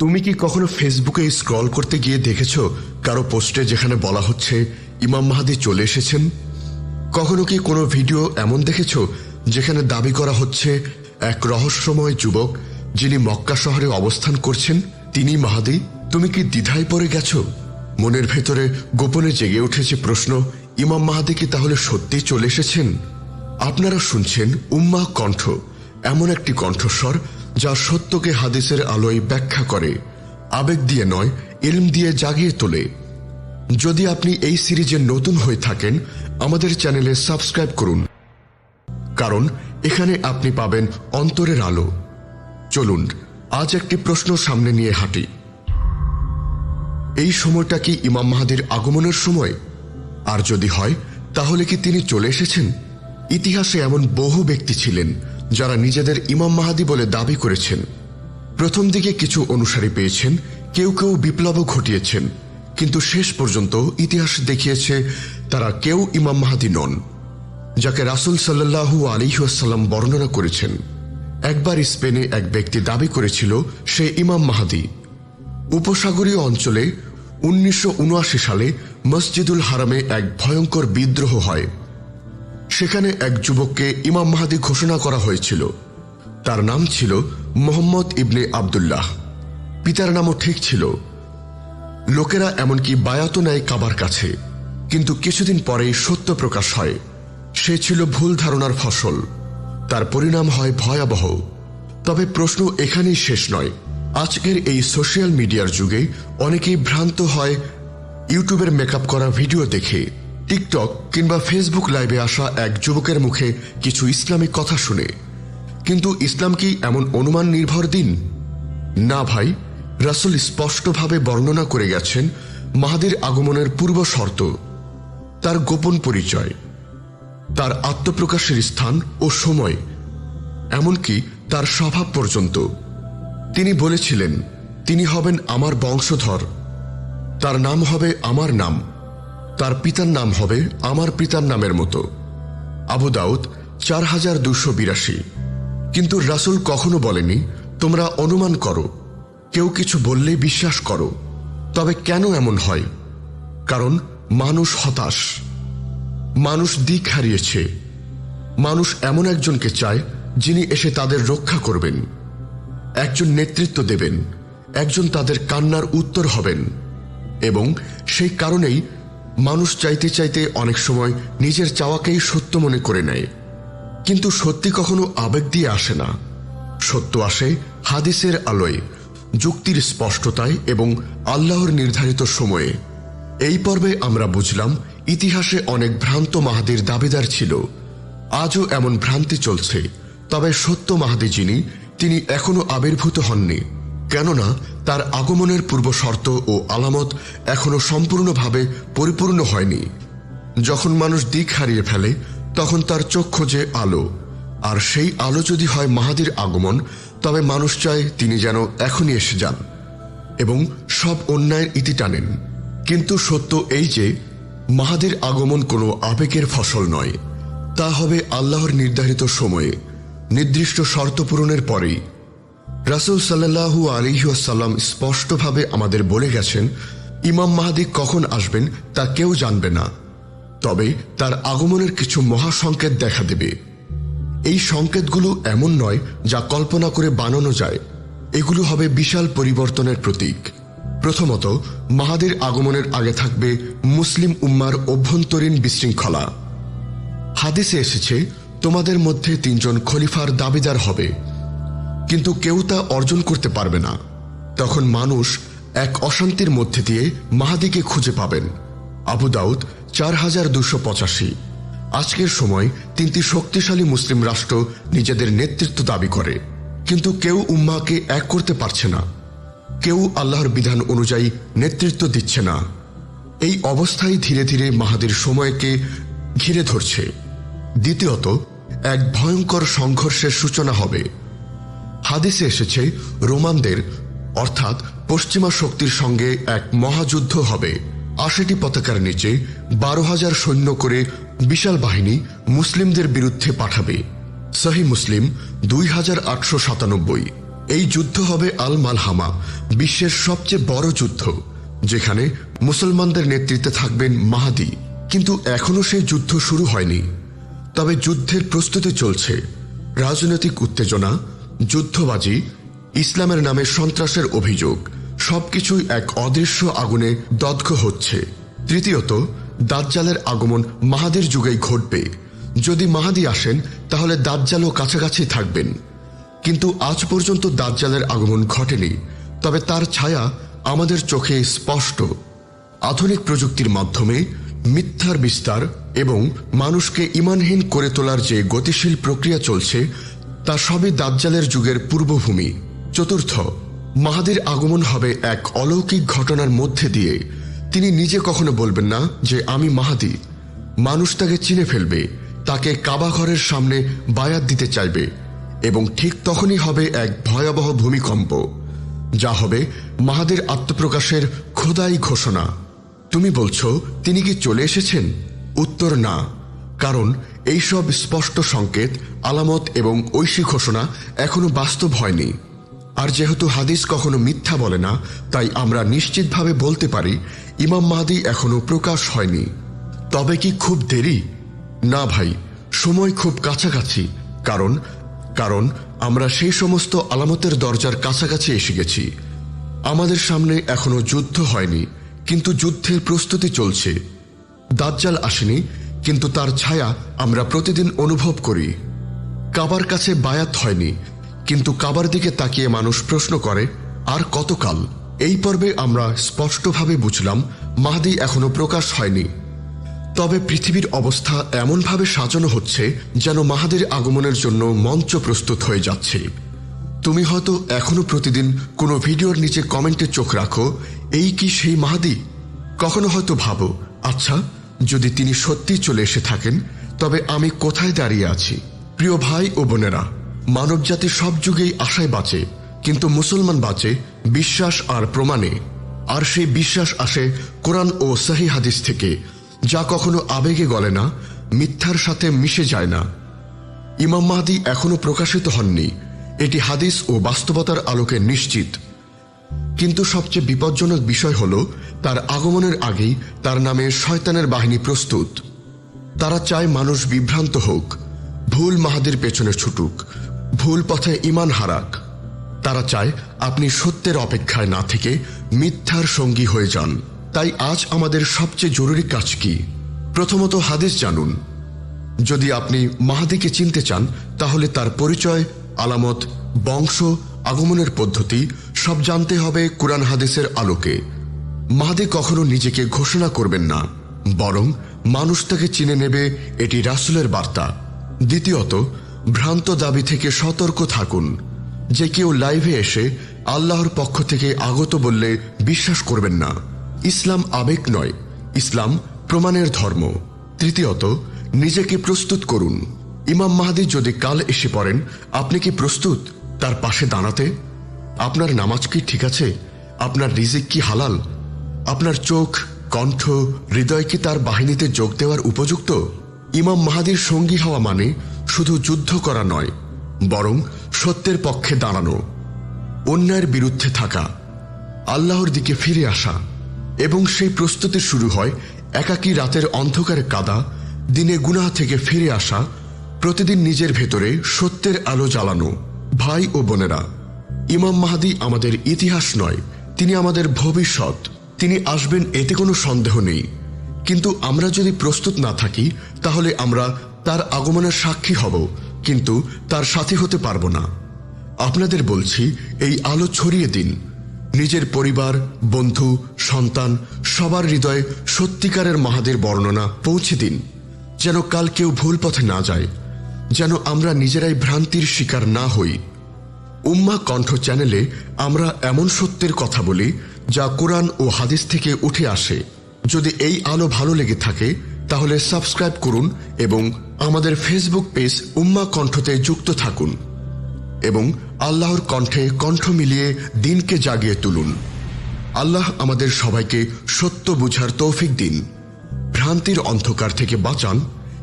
তুমি কি কখনো ফেসবুকে স্ক্রল করতে গিয়ে দেখেছ কারও পোস্টে যেখানে বলা হচ্ছে, ইমাম মাহাদি চলে এসেছেন কখনো কি কোনো ভিডিও এমন দেখেছ যেখানে দাবি করা হচ্ছে, এক রহস্যময় যুবক যিনি মক্কা শহরে অবস্থান করছেন, তিনি মাহাদি তুমি কি দ্বিধায় পড়ে গেছো? মনের ভেতরে গোপনে জেগে উঠেছে প্রশ্ন, ইমাম মাহাদি কি তাহলে সত্যিই চলে এসেছেন? আপনারা শুনছেন উম্মা কণ্ঠ, এমন একটি কণ্ঠস্বর যা সত্যকে হাদিসের আলোয় ব্যাখ্যা করে, আবেগ দিয়ে নয়, ইলম দিয়ে জাগিয়ে তোলে। যদি আপনি এই সিরিজে নতুন হয়ে থাকেন, আমাদের চ্যানেলে সাবস্ক্রাইব করুন। কারণ এখানে আপনি পাবেন অন্তরের আলো। চলুন, আজ একটি প্রশ্ন সামনে নিয়ে হাঁটি। এই সময়টা কি ইমাম মাহাদির আগমনের সময়? আর যদি হয়, তাহলে কি তিনি চলে এসেছেন? ইতিহাসে এমন বহু ব্যক্তি ছিলেন যারা নিজেদের ইমাম মাহাদি বলে দাবি করেছেন। প্রথম দিকে কিছু অনুসারী পেয়েছেন, কেউ কেউ বিপ্লবও ঘটিয়েছেন, কিন্তু শেষ পর্যন্ত ইতিহাস দেখিয়েছে তারা কেউ ইমাম মাহাদি নন, যাকে রাসুল সাল্লাহু আলিহাসাল্লাম বর্ণনা করেছেন। একবার স্পেনে এক ব্যক্তি দাবি করেছিল, সে ইমাম মাহাদি। উপসাগরীয় অঞ্চলে উনিশশো উনআশি সালে মসজিদুল হারামে এক ভয়ঙ্কর বিদ্রোহ হয়। সেখানে এক যুবককে ইমাম মাহাদি ঘোষণা করা হয়েছিল। তার নাম ছিল মোহাম্মদ ইবনে আবদুল্লাহ। পিতার নামও ঠিক ছিল। লোকেরা এমনকি বায়াত নেয় কাবার কাছে। কিন্তু কিছুদিন পরেই সত্য প্রকাশ হয়। সে ছিল ভুল ধারণার ফসল। তার পরিণাম হয় ভয়াবহ। তবে প্রশ্ন এখানেই শেষ নয়। আজকের এই সোশ্যাল মিডিয়ার যুগে অনেকেই ভ্রান্ত হয় ইউটিউবের মেকআপ করা ভিডিও দেখে। টিকটক কিংবা ফেসবুক লাইভে আসা এক যুবকের মুখে কিছু ইসলামিক কথা শুনে। কিন্তু ইসলাম কি এমন অনুমান নির্ভর দিন? না ভাই, রাসুল স্পষ্টভাবে বর্ণনা করে গেছেন মাহাদির আগমনের পূর্ব শর্ত, তার গোপন পরিচয়, তার আত্মপ্রকাশের স্থান ও সময়, এমনকি তার স্বভাব পর্যন্ত। তিনি বলেছিলেন, তিনি হবেন আমার বংশধর, তার নাম হবে আমার নাম। তার পিতার নাম হবে আমার পিতার নামের মতো। আবু দাউদ চার হাজার দুশো বিরাশি। কিন্তু রাসুল কখনো বলেনি, তোমরা অনুমান করো, কেউ কিছু বললে বিশ্বাস করো, তবে কেন এমন হয়? কারণ মানুষ হতাশ। মানুষ দিক হারিয়েছে। মানুষ এমন একজনকে চায়, যিনি এসে তাদের রক্ষা করবেন। একজন নেতৃত্ব দেবেন, একজন তাদের কান্নার উত্তর হবেন। এবং সেই কারণেই মানুষ চাইতে চাইতে অনেক সময় নিজের চাওয়াকেই সত্য মনে করে নেয়। কিন্তু সত্যি কখনো আবেগ দিয়ে আসে না। সত্য আসে হাদিসের আলোয়, যুক্তির স্পষ্টতায় এবং আল্লাহর নির্ধারিত সময়ে। এই পর্বে আমরা বুঝলাম, ইতিহাসে অনেক ভ্রান্ত মাহাদির দাবিদার ছিল। আজও এমন ভ্রান্তি চলছে, তবে সত্য মাহাদি যিনি, তিনি এখনও আবির্ভূত হননি। কেননা তার আগমনের পূর্ব শর্ত ও আলামত এখনও সম্পূর্ণভাবে পরিপূর্ণ হয়নি। যখন মানুষ দিক হারিয়ে ফেলে, তখন তার চোখ খোঁজে আলো। আর সেই আলো যদি হয় মাহাদির আগমন, তবে মানুষ চায় তিনি যেন এখনই এসে যান এবং সব অন্যায়ের ইতি টানেন। কিন্তু সত্য এই যে, মাহাদির আগমন কোনো আবেগের ফসল নয়। তা হবে আল্লাহর নির্ধারিত সময়ে, নির্দিষ্ট শর্ত পূরণের পরেই। রাসুল সাল্লাহু আলিহাসাল্লাম স্পষ্টভাবে আমাদের বলে গেছেন, ইমাম মাহাদি কখন আসবেন তা কেউ জানবে না। তবে তার আগমনের কিছু মহাসংকেত দেখা দেবে। এই সংকেতগুলো এমন নয় যা কল্পনা করে বানানো যায়। এগুলো হবে বিশাল পরিবর্তনের প্রতীক। প্রথমত, মাহাদির আগমনের আগে থাকবে মুসলিম উম্মার অভ্যন্তরীণ বিশৃঙ্খলা। হাদিসে এসেছে, তোমাদের মধ্যে তিনজন খলিফার দাবিদার হবে। কিন্তু কেউ তা অর্জন করতে পারবে না। তখন মানুষ এক অশান্তির মধ্যে দিয়ে মাহাদিকে খুঁজে পাবেন। আবু দাউদ চার হাজার দুশো পঁচাশি। আজকের সময় তিনটি শক্তিশালী মুসলিম রাষ্ট্র নিজেদের নেতৃত্ব দাবি করে। কিন্তু কেউ উম্মাকে এক করতে পারছে না। কেউ আল্লাহর বিধান অনুযায়ী নেতৃত্ব দিচ্ছে না। এই অবস্থায় ধীরে ধীরে মাহাদির সময়কে ঘিরে ধরছে। দ্বিতীয়ত, এক ভয়ঙ্কর সংঘর্ষের সূচনা হবে। হাদিসে এসেছে, রোমানদের, অর্থাৎ পশ্চিমা শক্তির সঙ্গে এক মহাযুদ্ধ হবে। আশিটি পতাকার নিচে বারো হাজার সৈন্য করে বিশাল বাহিনী মুসলিমদের বিরুদ্ধে পাঠাবে। সহি মুসলিম দুই হাজার আটশো সাতানব্বই। এই যুদ্ধ হবে আল মালহামা বিশ্বের সবচেয়ে বড় যুদ্ধ, যেখানে মুসলমানদের নেতৃত্বে থাকবেন মাহাদি। কিন্তু এখনও সেই যুদ্ধ শুরু হয়নি। তবে যুদ্ধের প্রস্তুতি চলছে। রাজনৈতিক উত্তেজনা যুদ্ধবাজি, ইসলামের নামে সন্ত্রাসের অভিযোগ, সবকিছুই এক অদৃশ্য আগুনে দগ্ধ হচ্ছে। তৃতীয়ত, দাজ্জালের আগমন মাহাদের যুগেই ঘটবে। যদি মাহাদি আসেন, তাহলে দাজ্জালও কাছাকাছি থাকবেন। কিন্তু আজ পর্যন্ত দাজ্জালের আগমন ঘটেনি, তবে তার ছায়া আমাদের চোখে স্পষ্ট। আধুনিক প্রযুক্তির মাধ্যমে মিথ্যার বিস্তার এবং মানুষকে ইমানহীন করে তোলার যে গতিশীল প্রক্রিয়া চলছে তা সবই দাজ্জালের যুগের পূর্বভূমি। চতুর্থ, মাহাদির আগমন হবে এক অলৌকিক ঘটনার মধ্যে দিয়ে। তিনি নিজে কখনো বলবেন না যে, আমি মাহাদি। মানুষ তাকে চিনে ফেলবে, তাকে কাবা ঘরের সামনে বায়াত দিতে চাইবে এবং ঠিক তখনই হবে এক ভয়াবহ ভূমিকম্প। যা হবে মাহাদের আত্মপ্রকাশের খোদাই ঘোষণা। তুমি বলছো, তিনি কি চলে এসেছেন? উত্তর, না। কারণ এইসব স্পষ্ট সংকেত, আলামত এবং ঐশী ঘোষণা এখনও বাস্তব হয়নি। আর যেহেতু হাদিস কখনো মিথ্যা বলে না, তাই আমরা নিশ্চিতভাবে বলতে পারি, ইমাম মাহাদি এখনও প্রকাশ হয়নি। তবে কি খুব দেরি? না ভাই, সময় খুব কাছাকাছি। কারণ কারণ আমরা সেই সমস্ত আলামতের দরজার কাছাকাছি এসে গেছি। আমাদের সামনে এখনও যুদ্ধ হয়নি, কিন্তু যুদ্ধের প্রস্তুতি চলছে। দাজ্জাল আসেনি কিন্তু তার ছায়া আমরা প্রতিদিন অনুভব করি। কাবার কাছে বায়াত হয়নি, কিন্তু কাবার দিকে তাকিয়ে মানুষ প্রশ্ন করে, আর কতকাল? এই পর্বে আমরা স্পষ্টভাবে বুঝলাম, মাহাদি এখনও প্রকাশ হয়নি। তবে পৃথিবীর অবস্থা এমনভাবে সাজানো হচ্ছে যেন মাহাদের আগমনের জন্য মঞ্চ প্রস্তুত হয়ে যাচ্ছে। তুমি হয়তো এখনও প্রতিদিন কোনো ভিডিওর নিচে কমেন্টে চোখ রাখো, এই কি সেই মাহাদি? কখনো হয়তো ভাবো আচ্ছা যদি তিনি সত্যি চলে এসে থাকেন, তবে আমি কোথায় দাঁড়িয়ে আছি? প্রিয় ভাই ও বোনেরা, মানবজাতি সব যুগেই আশায় বাঁচে, কিন্তু মুসলমান বাঁচে বিশ্বাস আর প্রমাণে। আর সেই বিশ্বাস আসে কোরআন ও সাহি হাদিস থেকে, যা কখনো আবেগে গলে না, মিথ্যার সাথে মিশে যায় না। ইমাম মাহাদি এখনও প্রকাশিত হননি, এটি হাদিস ও বাস্তবতার আলোকে নিশ্চিত। কিন্তু সবচেয়ে বিপজ্জনক বিষয় হল তার আগমনের আগেই তার নামে শয়তানের বাহিনী প্রস্তুত। তারা চায় মানুষ বিভ্রান্ত হোক, ভুল মাহাদির পেছনে ছুটুক, ভুল পথে ইমান হারাক। তারা চায় আপনি সত্যের অপেক্ষায় না থেকে মিথ্যার সঙ্গী হয়ে যান। তাই আজ আমাদের সবচেয়ে জরুরি কাজ কি? প্রথমত হাদিস জানুন। যদি আপনি মাহাদিকে চিনতে চান, তাহলে তার পরিচয়, আলামত, বংশ, আগমনের পদ্ধতি সব জানতে হবে কোরআন হাদিসের আলোকে। মাহাদি কখনো নিজেকে ঘোষণা করবেন না, বরং মানুষ তাকে চিনে নেবে এটি রাসুলের বার্তা। দ্বিতীয়ত, ভ্রান্ত দাবি থেকে সতর্ক থাকুন। যে কেউ লাইভে এসে আল্লাহর পক্ষ থেকে আগত বললে বিশ্বাস করবেন না। ইসলাম আবেগ নয়, ইসলাম প্রমাণের ধর্ম। তৃতীয়ত, নিজেকে প্রস্তুত করুন। ইমাম মাহাদি যদি কাল এসে পড়েন, আপনি কি প্রস্তুত তার পাশে দাঁড়াতে? আপনার নামাজ কি ঠিক আছে? আপনার রিজিক কি হালাল? আপনার চোখ, কণ্ঠ, হৃদয় কি তার বাহিনীতে যোগ দেওয়ার উপযুক্ত? ইমাম মাহাদির সঙ্গী হওয়া মানে শুধু যুদ্ধ করা নয়, বরং সত্যের পক্ষে দাঁড়ানো, অন্যায়ের বিরুদ্ধে থাকা, আল্লাহর দিকে ফিরে আসা, এবং সেই প্রস্তুতি শুরু হয় একাকী রাতের অন্ধকারে কাদা, দিনে গুনাহ থেকে ফিরে আসা, প্রতিদিন নিজের ভেতরে সত্যের আলো জ্বালানো, ভাই ও বোনেরা। ইমাম মাহাদি আমাদের ইতিহাস নয়, তিনি আমাদের ভবিষ্যৎ। তিনি আসবেন এতে কোনো সন্দেহ নেই। কিন্তু আমরা যদি প্রস্তুত না থাকি, তাহলে আমরা তার আগমনের সাক্ষী হব, কিন্তু তার সাথী হতে পারব না। আপনাদের বলছি, এই আলো ছড়িয়ে দিন। নিজের পরিবার, বন্ধু, সন্তান, সবার হৃদয়ে সত্যিকারের মাহাদের বর্ণনা পৌঁছে দিন, যেন কাল কেউ ভুল পথে না যায়, যেন আমরা নিজেরাই ভ্রান্তির শিকার না হই। উম্মা কণ্ঠ চ্যানেলে আমরা এমন সত্যের কথা বলি যা কোরআন ও হাদিস থেকে উঠে আসে। যদি এই আলো ভালো লেগে থাকে, তাহলে সাবস্ক্রাইব করুন এবং আমাদের ফেসবুক পেজ উম্মা কণ্ঠতে যুক্ত থাকুন এবং আল্লাহর কণ্ঠে কণ্ঠ মিলিয়ে দিনকে জাগিয়ে তুলুন। আল্লাহ আমাদের সবাইকে সত্য বুঝার তৌফিক দিন। ভ্রান্তির অন্ধকার থেকে বাঁচান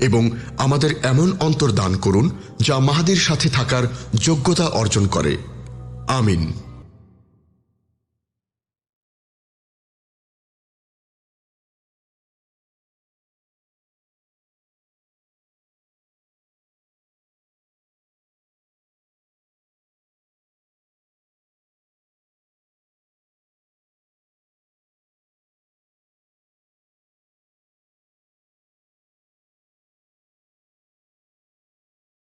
এবং আমাদের এমন অন্তর দান করুন যা মাহাদির সাথে থাকার যোগ্যতা অর্জন করে। আমিন।